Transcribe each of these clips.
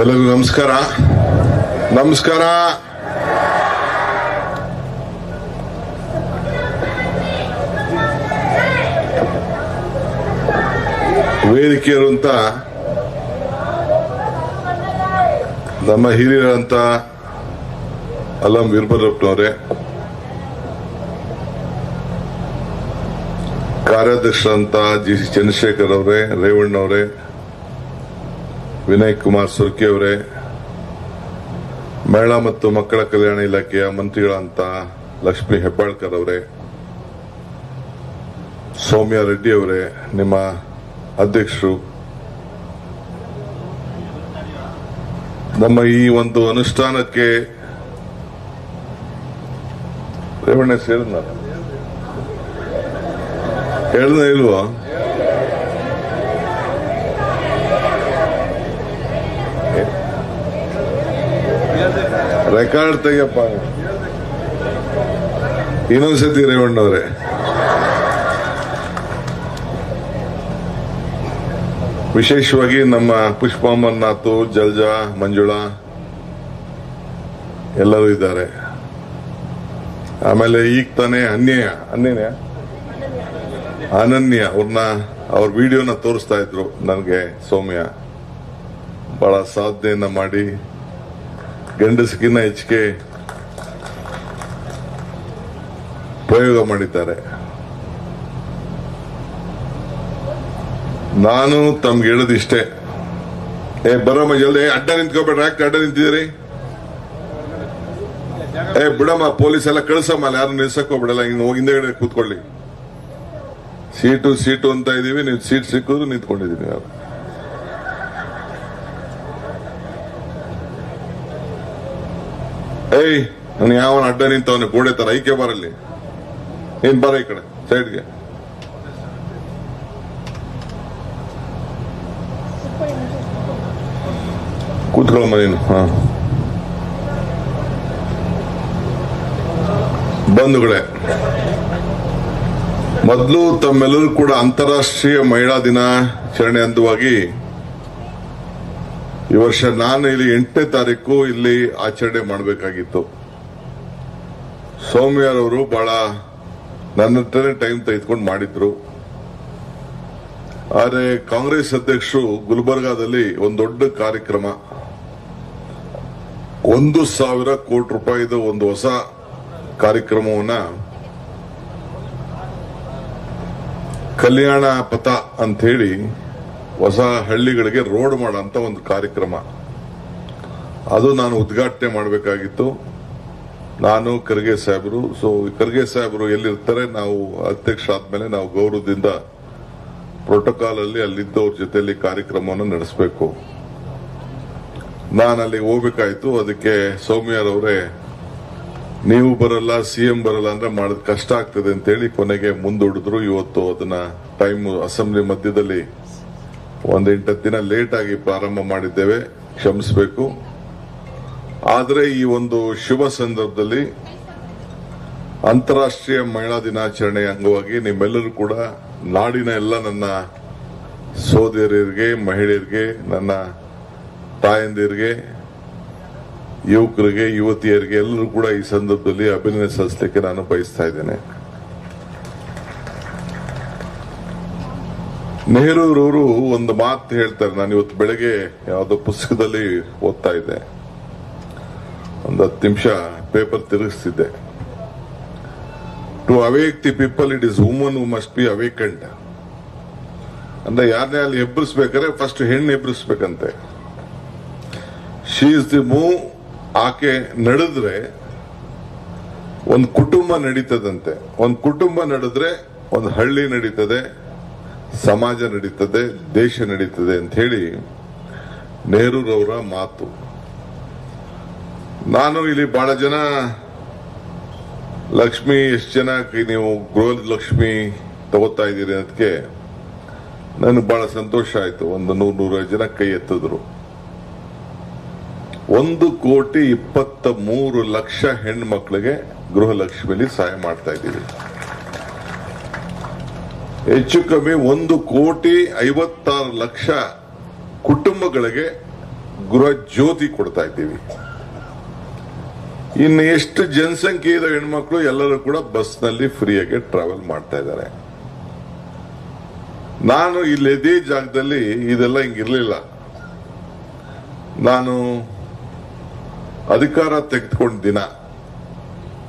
ಎಲ್ಲರಿಗೂ ನಮಸ್ಕಾರ. ನಮಸ್ಕಾರ. ವೇದಿಕೆಯರುಂತ ನಮ್ಮ ಹಿರಿಯರಂತ ಅಲ್ಲಂ ವೀರಭದ್ರಪ್ಪನವರೇ ಕಾರ್ಯಾಧ್ಯಕ್ಷರಂತ ಜಿ ಸಿ ಚಂದ್ರಶೇಖರ್ ಅವರೇ ರೇವಣ್ಣವರೇ ವಿನಯ್ ಕುಮಾರ್ ಸುರ್ಕಿ ಅವರೇ, ಮಹಿಳಾ ಮತ್ತು ಮಕ್ಕಳ ಕಲ್ಯಾಣ ಇಲಾಖೆಯ ಮಂತ್ರಿಗಳಂತ ಲಕ್ಷ್ಮಿ ಹೆಬ್ಬಾಳ್ಕರ್ ಅವರೇ, ಸೌಮ್ಯ ರೆಡ್ಡಿ ಅವರೇ, ನಿಮ್ಮ ಅಧ್ಯಕ್ಷರು. ನಮ್ಮ ಈ ಒಂದು ಅನುಷ್ಠಾನಕ್ಕೆ ರೇವಣ್ಣ ಸೇರಿದ ಹೇಳ್ದ ಇಲ್ವಾ? ರೆಕಾರ್ಡ್ ತೆಗಿಯಪ್ಪ. ಇನ್ನೊಂದ್ಸತಿ ರೇವಣ್ಣವ್ರೆ. ವಿಶೇಷವಾಗಿ ನಮ್ಮ ಪುಷ್ಪ ಅಮರ್ನಾಥ್ ಜಲ್ಜಾ, ಮಂಜುಳಾ ಎಲ್ಲರೂ ಇದ್ದಾರೆ. ಆಮೇಲೆ ಈಗ ತಾನೆ ಅನ್ಯಯ. ಅನ್ಯನೇ ಅನನ್ಯ. ಅವ್ರನ್ನ ಅವ್ರ ವಿಡಿಯೋನ ತೋರಿಸ್ತಾ ಇದ್ರು ನನಗೆ ಸೌಮ್ಯ. ಬಹಳ ಸಾಧನೆಯನ್ನ ಮಾಡಿ. ಗಂಡಸಕ್ಕಿಂತ ಹೆಚ್ಚಿಗೆ ಪ್ರಯೋಗ ಮಾಡಿದ್ದಾರೆ. ನಾನು ತಮ್ಗೆ ಹೇಳೋದಿಷ್ಟೇ ಏ, ಬರಮ್ಮ, ಜಲ್ದಿ ಅಡ್ಡ ನಿಂತ್ಕೋಬೇಡ್ರಿ ಯಾಕೆ ಅಡ್ಡ ನಿಂತಿದ್ದೀರಿ? ಏ, ಬಿಡಮ್ಮ, ಪೊಲೀಸ್ ಎಲ್ಲ ಕಳ್ಸಮ್ಮ ಯಾರು ನಿಲ್ಸಕ್ ಹೋಗ್ಬಿಡಲ್ಲ ಇನ್ನು ಹಿಂದೆಗಡೆ ಕೂತ್ಕೊಳ್ಳಿ. ಸೀಟು ಸೀಟು ಅಂತ ಇದೀವಿ, ನೀವು ಸೀಟ್ ಸಿಕ್ಕಿದ್ರು ನಿಂತ್ಕೊಂಡಿದೀವಿ ನಾವು ಏಯ್ ನನ್ ಯಾವನ ಅಡ್ಡ ನಿಂತವನೆ ಗೋಡೆ ತರ ಐಕೆ ಬರಲ್ಲಿ. ನೀನ್ ಬರ ಈ ಕಡೆ, ಸೈಡ್ಗೆ. ಕೂತ್ಕೊಳ್ಳಮ್ಮ ನೀನು, ಹಾ. ಬಂಧುಗಳೇ ಮೊದಲು ತಮ್ಮೆಲ್ಲರೂ ಕೂಡ ಅಂತಾರಾಷ್ಟ್ರೀಯ ಮಹಿಳಾ ದಿನಾಚರಣೆ ಅಂದವಾಗಿ ಈ ವರ್ಷ ನಾನು ಇಲ್ಲಿ ಎಂಟನೇ ತಾರೀಕು ಇಲ್ಲಿ ಆಚರಣೆ ಮಾಡಬೇಕಾಗಿತ್ತು. ಸೌಮ್ಯರವರು ಬಹಳ ನನ್ನ ಹತ್ರನೇ ಟೈಮ್ ತೆಗೆದುಕೊಂಡು ಮಾಡಿದ್ರು. ಆದರೆ ಕಾಂಗ್ರೆಸ್ ಅಧ್ಯಕ್ಷರು ಗುಲ್ಬರ್ಗಾದಲ್ಲಿ ಒಂದು ದೊಡ್ಡ ಕಾರ್ಯಕ್ರಮ. ಒಂದು ಸಾವಿರ ಕೋಟಿ ರೂಪಾಯಿದ ಒಂದು ಹೊಸ ಕಾರ್ಯಕ್ರಮವನ್ನ ಕಲ್ಯಾಣ ಪಥ ಅಂತ ಹೇಳಿ ಹೊಸ ಹಳ್ಳಿಗಳಿಗೆ ರೋಡ್ ಮಾಡುವಂತ ಒಂದು ಕಾರ್ಯಕ್ರಮ. ಅದು ನಾನು ಉದ್ಘಾಟನೆ ಮಾಡಬೇಕಾಗಿತ್ತು. ನಾನು ಖರ್ಗೆ ಸಾಹೇಬರು ಸೊ ಖರ್ಗೆ ಸಾಹೇಬರು ಎಲ್ಲಿರ್ತಾರೆ, ನಾವು ಅಧ್ಯಕ್ಷ ಆದ್ಮೇಲೆ ನಾವು ಗೌರವದಿಂದ ಪ್ರೋಟೋಕಾಲ್ ಅಲ್ಲಿ ಅಲ್ಲಿದ್ದವ್ರ ಜೊತೆಯಲ್ಲಿ ಕಾರ್ಯಕ್ರಮವನ್ನು ನಡೆಸಬೇಕು. ನಾನು ಅಲ್ಲಿ ಹೋಗ್ಬೇಕಾಯ್ತು. ಅದಕ್ಕೆ ಸೌಮ್ಯರವರೇ ನೀವು ಬರಲ್ಲ ಸಿಎಂ ಬರಲ್ಲ ಅಂದ್ರೆ ಮಾಡೋದ್ ಕಷ್ಟ ಆಗ್ತದೆ ಅಂತೇಳಿ ಕೊನೆಗೆ ಮುಂದೂಡಿದ್ರು. ಇವತ್ತು ಅದನ್ನ ಟೈಮ್ ಅಸೆಂಬ್ಲಿ ಮಧ್ಯದಲ್ಲಿ ಒಂದ್ ಎಂಟತ್ತು ದಿನ ಲೇಟ್ ಆಗಿ ಪ್ರಾರಂಭ ಮಾಡಿದ್ದೇವೆ, ಕ್ಷಮಿಸಬೇಕು. ಆದರೆ ಈ ಒಂದು ಶುಭ ಸಂದರ್ಭದಲ್ಲಿ ಅಂತಾರಾಷ್ಟ್ರೀಯ ಮಹಿಳಾ ದಿನಾಚರಣೆಯ ಅಂಗವಾಗಿ ನಿಮ್ಮೆಲ್ಲರೂ ಕೂಡ ನಾಡಿನ ಎಲ್ಲ ನನ್ನ ಸೋದರಿಯರಿಗೆ, ಮಹಿಳೆಯರಿಗೆ, ನನ್ನ ತಾಯಂದಿರಿಗೆ, ಯುವಕರಿಗೆ, ಯುವತಿಯರಿಗೆ ಎಲ್ಲರೂ ಕೂಡ ಈ ಸಂದರ್ಭದಲ್ಲಿ ಅಭಿನಂದನೆ ಸಲ್ಲಿಸಲಿಕ್ಕೆ ನಾನು ಬಯಸ್ತಾ ಇದ್ದೇನೆ. ನೆಹರೂರವರು ಒಂದು ಮಾತು ಹೇಳ್ತಾರೆ. ನಾನು ಇವತ್ತು ಬೆಳಗ್ಗೆ ಯಾವುದೋ ಪುಸ್ತಕದಲ್ಲಿ ಓದ್ತಾ ಇದ್ದೆ. ಒಂದು ಹತ್ತು ನಿಮಿಷ paper ತಿರುಗಿಸ್ತಿದ್ದೆ. To awake the people it is woman who must be awakened ಅಂದ್ರೆ ಯಾರನ್ನೇ ಅಲ್ಲಿ ಎಬ್ಬರಿಸ್ಬೇಕಾದ್ರೆ ಫಸ್ಟ್ ಹೆಣ್ಣು ಎಬ್ಬರಿಸ್ಬೇಕಂತೆ ಶಿ ಇಸ್ ದಿ ಮೂ ಆಕೆ ನಡೆದ್ರೆ ಒಂದು ಕುಟುಂಬ ನಡೀತದಂತೆ. ಒಂದು ಕುಟುಂಬ ನಡೆದ್ರೆ ಒಂದು ಹಳ್ಳಿ ನಡೀತದೆ. ಸಮಾಜ ನಡೀತದೆ, ದೇಶ ನಡೀತದೆ ಅಂತ ಹೇಳಿ ನೆಹರೂರವರ ಮಾತು. ನಾನು ಇಲ್ಲಿ ಬಹಳ ಜನ ಲಕ್ಷ್ಮಿ, ಎಷ್ಟು ಜನ ನೀವು ಗೃಹ ಲಕ್ಷ್ಮಿ ತಗೋತಾ ಇದ್ದೀರಿ ಅದಕ್ಕೆ ನನಗೆ ಬಹಳ ಸಂತೋಷ ಆಯಿತು. ಒಂದು ನೂರ ನೂರೈವತ್ತು ಜನ ಕೈ ಎತ್ತಿದ್ರು. ಒಂದು ಕೋಟಿ ಇಪ್ಪತ್ತ ಮೂರು ಲಕ್ಷ ಹೆಣ್ಮಕ್ಳಿಗೆ ಗೃಹಲಕ್ಷ್ಮಿಯಲ್ಲಿ ಸಹಾಯ ಮಾಡ್ತಾ ಇದ್ದೀವಿ. ಹೆಚ್ಚು ಕಮ್ಮಿ ಒಂದು ಕೋಟಿ ಐವತ್ತಾರು ಲಕ್ಷ ಕುಟುಂಬಗಳಿಗೆ ಗೃಹ ಜ್ಯೋತಿ ಕೊಡ್ತಾ ಇದ್ದೀವಿ. ಇನ್ನು ಎಷ್ಟು ಜನಸಂಖ್ಯೆ ಇರೋ ಹೆಣ್ಮಕ್ಳು, ಎಲ್ಲರೂ ಕೂಡ ಬಸ್ನಲ್ಲಿ ಫ್ರೀಯಾಗಿ ಟ್ರಾವೆಲ್ ಮಾಡ್ತಾ ಇದ್ದಾರೆ. ನಾನು ಇಲ್ಲಿ ಇದೇ ಜಾಗದಲ್ಲಿ ಇದೆಲ್ಲ ಹಿಂಗಿರ್ಲಿಲ್ಲ. ನಾನು ಅಧಿಕಾರ ತೆಗೆದುಕೊಂಡ ದಿನ.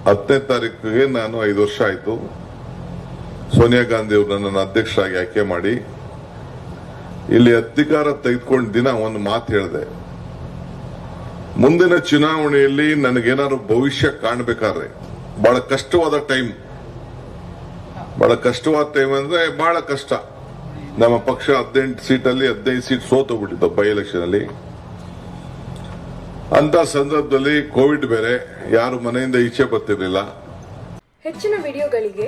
ಹತ್ತನೇ ತಾರೀಕಿಗೆ ನಾನು ಐದು ವರ್ಷ ಆಯ್ತು. ಸೋನಿಯಾ ಗಾಂಧಿ ಅವರು ನನ್ನನ್ನು ಅಧ್ಯಕ್ಷರಾಗಿ ಆಯ್ಕೆ ಮಾಡಿ ಇಲ್ಲಿ ಅಧಿಕಾರ ತೆಗೆದುಕೊಂಡ ದಿನ ಒಂದು ಮಾತು ಹೇಳಿದೆ. ಮುಂದಿನ ಚುನಾವಣೆಯಲ್ಲಿ ನನಗೇನಾದ್ರು ಭವಿಷ್ಯ ಕಾಣಬೇಕಾದ್ರೆ ಬಹಳ ಕಷ್ಟವಾದ ಟೈಮ್. ಬಹಳ ಕಷ್ಟವಾದ ಟೈಮ್ ಅಂದ್ರೆ ಬಹಳ ಕಷ್ಟ. ನಮ್ಮ ಪಕ್ಷ ಹದಿನೆಂಟು ಸೀಟಲ್ಲಿ ಹದಿನೈದು ಸೀಟ್ ಸೋತೋಗ್ಬಿಟ್ಟಿತ್ತು ಬೈ ಎಲೆಕ್ಷನ್ ಅಲ್ಲಿ ಅಂತ ಸಂದರ್ಭದಲ್ಲಿ ಕೋವಿಡ್ ಬೇರೆ, ಯಾರು ಮನೆಯಿಂದ ಈಚೆ ಬರ್ತಿರ್ಲಿಲ್ಲ. ಹೆಚ್ಚಿನ ವಿಡಿಯೋಗಳಿಗೆ